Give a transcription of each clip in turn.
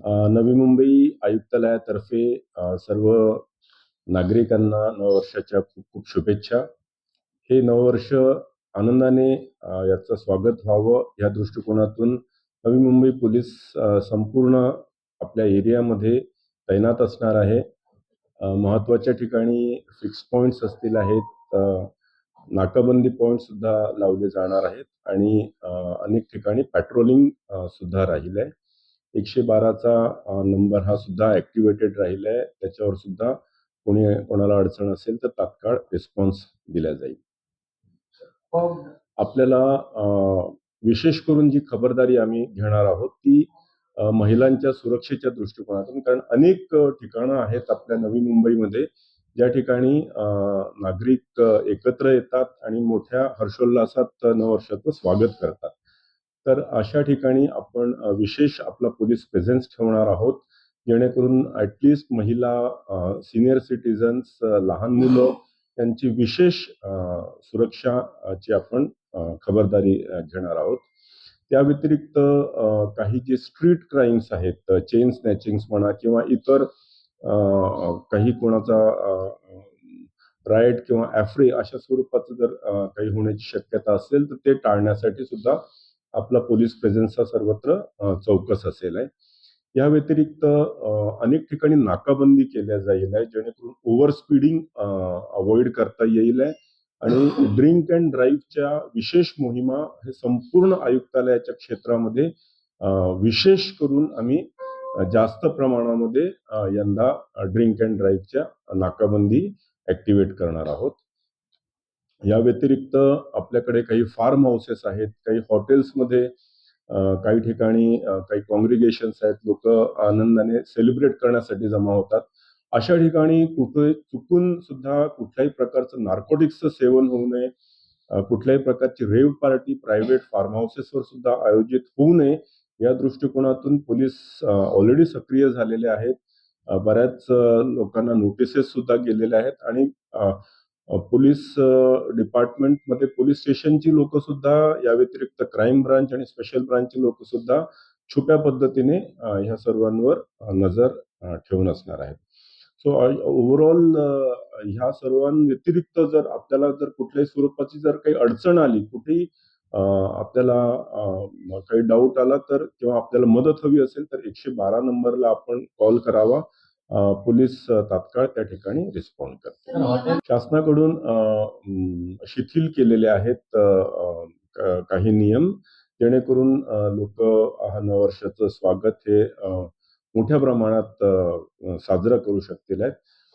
नवी मुंबई आयुक्तालयातर्फे सर्व नागरिकांना नववर्षाच्या खूप खूप शुभेच्छा. हे नववर्ष आनंदाने याचं स्वागत व्हावं या दृष्टिकोनातून नवी मुंबई पोलीस संपूर्ण आपल्या एरियामध्ये तैनात असणार आहे. महत्त्वाच्या ठिकाणी फिक्स पॉईंट्स असतील आहेत. नाकाबंदी पॉइंट सुद्धा लावले जाणार आहेत आणि अनेक ठिकाणी पॅट्रोलिंग सुद्धा राहील आहे. एकशे बाराचा नंबर हा सुद्धा ॲक्टिव्हेटेड राहील आहे. त्याच्यावर सुद्धा कोणी कोणाला अडचण असेल तर तात्काळ रिस्पॉन्स दिला जाईल. आपल्याला अ, विशेष करून जी खबरदारी आम्ही घेणार आहोत ती महिलांच्या सुरक्षेच्या दृष्टिकोनातून कारण अनेक ठिकाणं आहेत आपल्या नवी मुंबईमध्ये ज्या ठिकाणी नागरिक एकत्र येतात आणि मोठ्या हर्षोल्लासात नववर्षाचं स्वागत करतात. तर अशा ठिकाणी आपण विशेष आपला पोलीस प्रेझेन्स ठेवणार आहोत. जेणेकरून ॲटलिस्ट महिला, सिनियर सिटीजन्स सिटिझन्स, लहान मुलं यांची विशेष सुरक्षा सुरक्षाची आपण खबरदारी घेणार आहोत. त्या व्यतिरिक्त काही जे स्ट्रीट क्राईम्स आहेत, चेन स्नॅचिंग्स म्हणा किंवा इतर काही कोणाचा रायट किंवा ॲफ्री अशा स्वरूपाचं जर काही होण्याची शक्यता असेल तर ते टाळण्यासाठी सुद्धा आपला पोलीस प्रेझेन्स हा सर्वत्र चौकस असेल आहे. या व्यतिरिक्त अनेक ठिकाणी नाकाबंदी केल्या जाईल आहे जेणेकरून ओव्हर स्पीडिंग अवॉइड करता येईल आहे आणि ड्रिंक अँड ड्राईव्हच्या विशेष मोहिमा हे संपूर्ण आयुक्तालयाच्या क्षेत्रामध्ये विशेष करून आम्ही जास्त प्रमाणामध्ये यंदा ड्रिंक अँड ड्राईव्हच्या नाकाबंदी ऍक्टिव्हेट करणार आहोत. या व्यतिरिक्त आपल्याकडे काही फार्म हाऊसेस आहेत, काही हॉटेल्समध्ये काही ठिकाणी काही कॉन्ग्रिगेशन्स आहेत. लोक आनंदाने सेलिब्रेट करण्यासाठी जमा होतात. अशा ठिकाणी कुठे चुकून सुद्धा कुठल्याही प्रकारचं नार्कोटिक्सचं सेवन होऊ नये. कुठल्याही प्रकारची रेव्ह पार्टी प्रायव्हेट फार्म हाऊसेसवर सुद्धा आयोजित होऊ नये. या दृष्टिकोनातून पोलीस ऑलरेडी सक्रिय झालेले आहेत. बऱ्याच लोकांना नोटिसेस सुद्धा गेलेल्या आहेत आणि पोलीस डिपार्टमेंटमध्ये पोलीस स्टेशनची लोक सुद्धा या व्यतिरिक्त क्राईम ब्रांच आणि स्पेशल ब्रांचची लोक सुद्धा छुप्या पद्धतीने ह्या सर्वांवर नजर ठेवून असणार आहेत. सो ओव्हरऑल ह्या सर्वांव्यतिरिक्त जर आपल्याला जर कुठल्याही स्वरूपाची जर काही अडचण आली, कुठेही आपल्याला काही डाऊट आला तर किंवा आपल्याला मदत हवी असेल तर 112 नंबरला आपण कॉल करावा. पोलीस तात्काळ त्या ठिकाणी रिस्पॉन्ड करतील. शासनाकडून शिथिल केलेले आहेत काही नियम जेणेकरून लोकं हा नववर्षाचं स्वागत हे मोठ्या प्रमाणात साजरं करू शकतील आहेत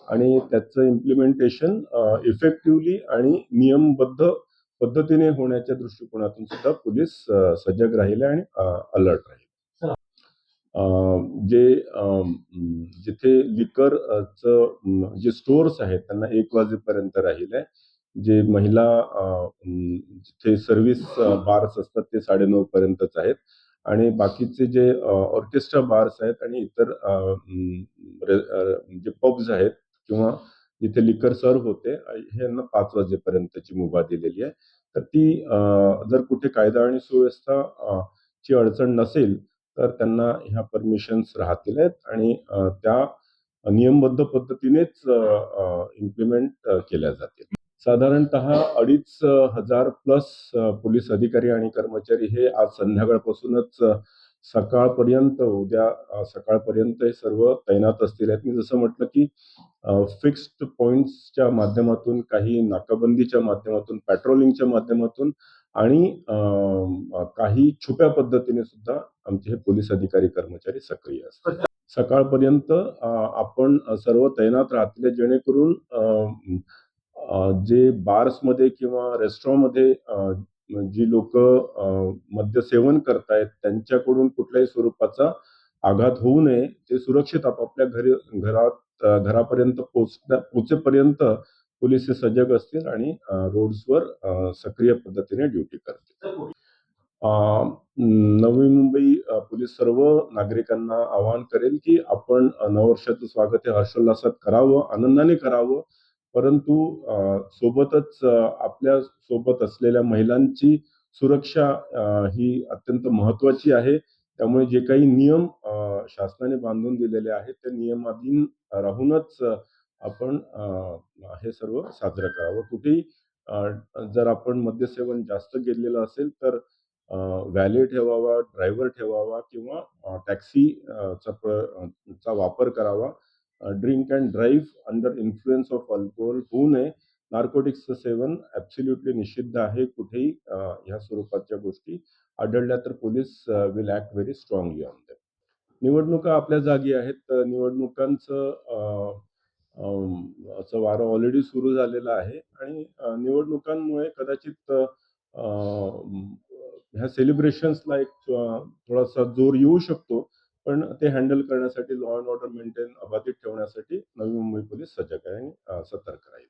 आणि त्याचं इम्प्लिमेंटेशन इफेक्टिव्हली आणि नियमबद्ध पद्धतीने होण्याच्या दृष्टिकोनातून सुद्धा पोलीस सजग राहिले आणि अलर्ट राहील. जे जिथे लिकरचं जे स्टोअर्स आहेत त्यांना एक वाजेपर्यंत राहील आहे. जे महिला जिथे सर्व्हिस बार्स असतात ते 9:30 पर्यंतच आहेत आणि बाकीचे जे ऑर्केस्ट्रा बार्स आहेत आणि इतर जे पब्स आहेत किंवा जिथे लिकर सर्व होते अ, ह्यांना पाच वाजेपर्यंतची मुभा दिलेली आहे. तर ती जर कुठे कायदा आणि सुव्यवस्था ची अडचण नसेल तर त्यांना ह्या परमिशन्स राहतील आहेत आणि त्या नियमबद्ध पद्धतीनेच इम्प्लिमेंट केल्या जातील. साधारणतः 2,500 प्लस पोलीस अधिकारी आणि कर्मचारी हे आज संध्याकाळपासूनच सकाळपर्यंत उद्या सकाळपर्यंत हे सर्व तैनात असतील आहेत. मी जसं म्हटलं की फिक्स्ड पॉईंट्सच्या माध्यमातून, काही नाकाबंदीच्या माध्यमातून, पॅट्रोलिंगच्या माध्यमातून आणि काही छुप्या पद्धतीने सुद्धा आमचे हे पोलीस अधिकारी, कर्मचारी सक्रिय असतात. सकाळपर्यंत आपण सर्व तैनात राहतील जेणेकरून जे बार्समध्ये किंवा रेस्टॉरंटमध्ये जी लोक मद्यसेवन मद्य सेवन करतायत त्यांच्याकडून कुठल्याही स्वरूपाचा आघात होऊ नये. ते सुरक्षित आपापल्या घरी घरात घरापर्यंत पोचण्या पोचेपर्यंत पोलीस हे सजग असतील आणि रोड्सवर सक्रिय पद्धतीने ड्युटी करतील. नवी मुंबई पोलीस सर्व नागरिकांना आवाहन करेल की आपण नववर्षाचं स्वागत हे हर्षोल्लासात करावं, आनंदाने करावं. परंतु सोबतच आपल्यासोबत असलेल्या महिलांची सुरक्षा ही अत्यंत महत्त्वाची आहे. त्यामुळे जे काही नियम शासनाने बांधून दिलेले आहेत त्या नियमाधीन राहूनच आपण हे सर्व साजरं करावं. कुठेही जर आपण मद्यसेवन जास्त केलेलं असेल तर अ, व्हॅले ठेवावा, ड्रायव्हर ठेवावा किंवा टॅक्सीचा टॅक्सी चा वापर करावा. Drink and drive under influence of alcohol होऊ नये. नार्कोटिक्सचं सेवन ॲब्सोल्युटली निषिद्ध आहे. कुठेही ह्या स्वरूपाच्या गोष्टी आढळल्या तर police will act very strongly on that. निवडणुका आपल्या जागी आहेत. तर निवडणुकांचं असं वारं ऑलरेडी सुरू झालेलं आहे आणि निवडणुकांमुळे कदाचित ह्या सेलिब्रेशन्सला एक थोडासा जोर येऊ शकतो. पण ते हँडल करण्यासाठी लॉ अँड ऑर्डर मेंटेन अबाधित ठेवण्यासाठी नवी मुंबई पोलीस सजग आहे आणि सतर्क राहील.